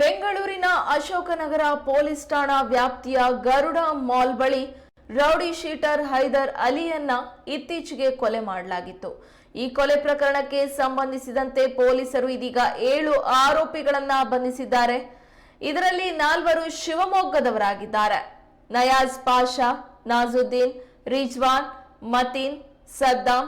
ಬೆಂಗಳೂರಿನ ಅಶೋಕನಗರ ಪೊಲೀಸ್ ಠಾಣಾ ವ್ಯಾಪ್ತಿಯ ಗರುಡ ಮಾಲ್ ಬಳಿ ರೌಡಿ ಶೀಟರ್ ಹೈದರ್ ಅಲಿಯನ್ನ ಇತ್ತೀಚೆಗೆ ಕೊಲೆ ಮಾಡಲಾಗಿತ್ತು. ಈ ಕೊಲೆ ಪ್ರಕರಣಕ್ಕೆ ಸಂಬಂಧಿಸಿದಂತೆ ಪೊಲೀಸರು ಇದೀಗ ಏಳು ಆರೋಪಿಗಳನ್ನ ಬಂಧಿಸಿದ್ದಾರೆ. ಇದರಲ್ಲಿ ನಾಲ್ವರು ಶಿವಮೊಗ್ಗದವರಾಗಿದ್ದಾರೆ. ನಯಾಜ್ ಪಾಷಾ, ನಾಜುದ್ದೀನ್, ರಿಜ್ವಾನ್, ಮತೀನ್, ಸದ್ದಾಂ,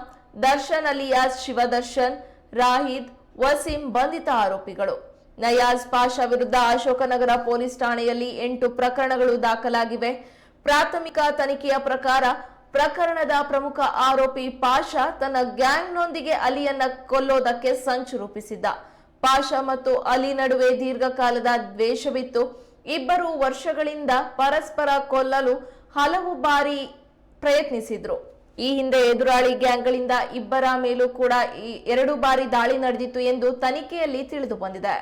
ದರ್ಶನ್ ಅಲಿಯಾಸ್, ಶಿವದರ್ಶನ್, ರಾಹಿದ್, ವಸೀಂ ಬಂಧಿತ ಆರೋಪಿಗಳು. ನಯಾಜ್ ಪಾಷಾ ವಿರುದ್ಧ ಅಶೋಕನಗರ ಪೊಲೀಸ್ ಠಾಣೆಯಲ್ಲಿ ಎಂಟು ಪ್ರಕರಣಗಳು ದಾಖಲಾಗಿವೆ. ಪ್ರಾಥಮಿಕ ತನಿಖೆಯ ಪ್ರಕಾರ ಪ್ರಕರಣದ ಪ್ರಮುಖ ಆರೋಪಿ ಪಾಷಾ ತನ್ನ ಗ್ಯಾಂಗ್ನೊಂದಿಗೆ ಅಲಿಯನ್ನ ಕೊಲ್ಲೋದಕ್ಕೆ ಸಂಚು ರೂಪಿಸಿದ್ದ. ಪಾಷಾ ಮತ್ತು ಅಲಿ ನಡುವೆ ದೀರ್ಘಕಾಲದ ದ್ವೇಷವಿತ್ತು. ಇಬ್ಬರು ವರ್ಷಗಳಿಂದ ಪರಸ್ಪರ ಕೊಲ್ಲಲು ಹಲವು ಬಾರಿ ಪ್ರಯತ್ನಿಸಿದ್ರು. ಈ ಹಿಂದೆ ಎದುರಾಳಿ ಗ್ಯಾಂಗ್ಗಳಿಂದ ಇಬ್ಬರ ಮೇಲೂ ಕೂಡ ಎರಡು ಬಾರಿ ದಾಳಿ ನಡೆದಿತ್ತು ಎಂದು ತನಿಖೆಯಲ್ಲಿ ತಿಳಿದು ಬಂದಿದೆ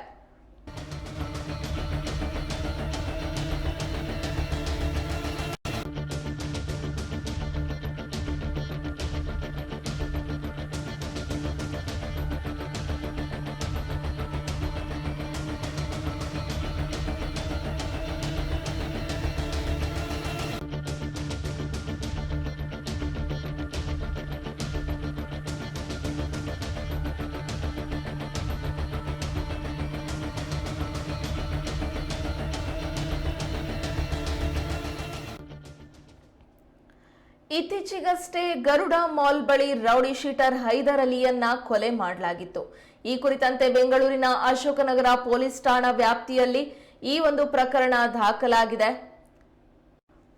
ಇತ್ತೀಚೆಗಷ್ಟೇ ಗರುಡ ಮಾಲ್ ಬಳಿ ರೌಡಿ ಶೀಟರ್ ಹೈದರ್ ಅಲಿಯನ್ನ ಕೊಲೆ ಮಾಡಲಾಗಿತ್ತು. ಈ ಕುರಿತಂತೆ ಬೆಂಗಳೂರಿನ ಅಶೋಕನಗರ ಪೊಲೀಸ್ ಠಾಣಾ ವ್ಯಾಪ್ತಿಯಲ್ಲಿ ಈ ಒಂದು ಪ್ರಕರಣ ದಾಖಲಾಗಿದೆ.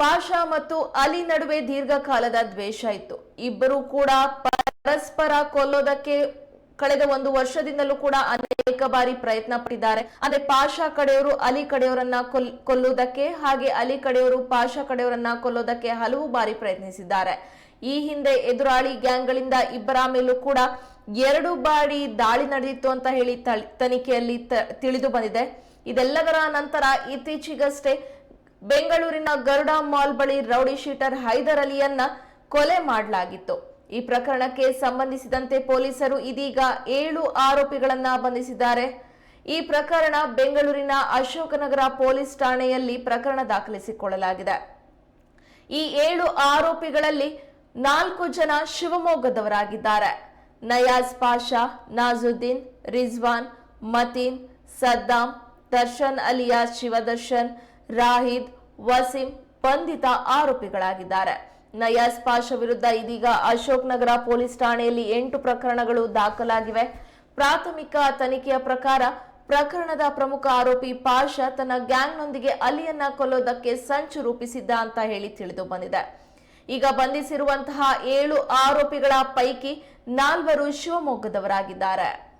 ಪಾಷಾ ಮತ್ತು ಅಲಿ ನಡುವೆ ದೀರ್ಘಕಾಲದ ದ್ವೇಷ ಇತ್ತು. ಇಬ್ಬರೂ ಕೂಡ ಪರಸ್ಪರ ಕೊಲ್ಲೋದಕ್ಕೆ ಕಳೆದ ಒಂದು ವರ್ಷದಿಂದಲೂ ಕೂಡ ಅನೇಕ ಬಾರಿ ಪ್ರಯತ್ನ ಪಟ್ಟಿದ್ದಾರೆ. ಅಂದ್ರೆ ಪಾಷಾ ಕಡೆಯವರು ಅಲಿ ಕಡೆಯವರನ್ನ ಕೊಲ್, ಕೊಲ್ಲುವುದಕ್ಕೆ ಹಾಗೆ ಅಲಿ ಕಡೆಯವರು ಪಾಷಾ ಕಡೆಯವರನ್ನ ಕೊಲ್ಲೋದಕ್ಕೆ ಹಲವು ಬಾರಿ ಪ್ರಯತ್ನಿಸಿದ್ದಾರೆ. ಈ ಹಿಂದೆ ಎದುರಾಳಿ ಗ್ಯಾಂಗ್ಗಳಿಂದ ಇಬ್ಬರ ಮೇಲೂ ಕೂಡ ಎರಡು ಬಾರಿ ದಾಳಿ ನಡೆದಿತ್ತು ಅಂತ ಹೇಳಿ ತನಿಖೆಯಲ್ಲಿ ತಿಳಿದು ಬಂದಿದೆ. ಇದೆಲ್ಲದರ ನಂತರ ಇತ್ತೀಚೆಗಷ್ಟೇ ಬೆಂಗಳೂರಿನ ಗರುಡ ಮಾಲ್ ಬಳಿ ರೌಡಿ ಶೀಟರ್ ಹೈದರ್ ಅಲಿಯನ್ನ ಕೊಲೆ ಮಾಡಲಾಗಿತ್ತು. ಈ ಪ್ರಕರಣಕ್ಕೆ ಸಂಬಂಧಿಸಿದಂತೆ ಪೊಲೀಸರು ಇದೀಗ ಏಳು ಆರೋಪಿಗಳನ್ನ ಬಂಧಿಸಿದ್ದಾರೆ. ಈ ಪ್ರಕರಣ ಬೆಂಗಳೂರಿನ ಅಶೋಕನಗರ ಪೊಲೀಸ್ ಠಾಣೆಯಲ್ಲಿ ಪ್ರಕರಣ ದಾಖಲಿಸಿಕೊಳ್ಳಲಾಗಿದೆ. ಈ ಏಳು ಆರೋಪಿಗಳಲ್ಲಿ ನಾಲ್ಕು ಜನ ಶಿವಮೊಗ್ಗದವರಾಗಿದ್ದಾರೆ. ನಯಾಜ್ ಪಾಷಾ, ನಾಜುದ್ದೀನ್, ರಿಜ್ವಾನ್, ಮತೀನ್, ಸದ್ದಾಂ, ದರ್ಶನ್ ಅಲಿಯಾಸ್, ಶಿವದರ್ಶನ್, ರಾಹಿದ್, ವಸೀಂ, ಬಂಧಿತ ಆರೋಪಿಗಳಾಗಿದ್ದಾರೆ. ನಯಾಜ್ ಪಾಷಾ ವಿರುದ್ಧ ಇದೀಗ ಅಶೋಕ್ ನಗರ ಪೊಲೀಸ್ ಠಾಣೆಯಲ್ಲಿ ಎಂಟು ಪ್ರಕರಣಗಳು ದಾಖಲಾಗಿವೆ. ಪ್ರಾಥಮಿಕ ತನಿಖೆಯ ಪ್ರಕಾರ ಪ್ರಕರಣದ ಪ್ರಮುಖ ಆರೋಪಿ ಪಾಷಾ ತನ್ನ ಗ್ಯಾಂಗ್ನೊಂದಿಗೆ ಅಲಿಯನ್ನ ಕೊಲ್ಲೋದಕ್ಕೆ ಸಂಚು ರೂಪಿಸಿದ್ದ ಅಂತ ಹೇಳಿ ತಿಳಿದು ಬಂದಿದೆ. ಈಗ ಬಂಧಿಸಿರುವಂತಹ ಏಳು ಆರೋಪಿಗಳ ಪೈಕಿ ನಾಲ್ವರು ಶಿವಮೊಗ್ಗದವರಾಗಿದ್ದಾರೆ.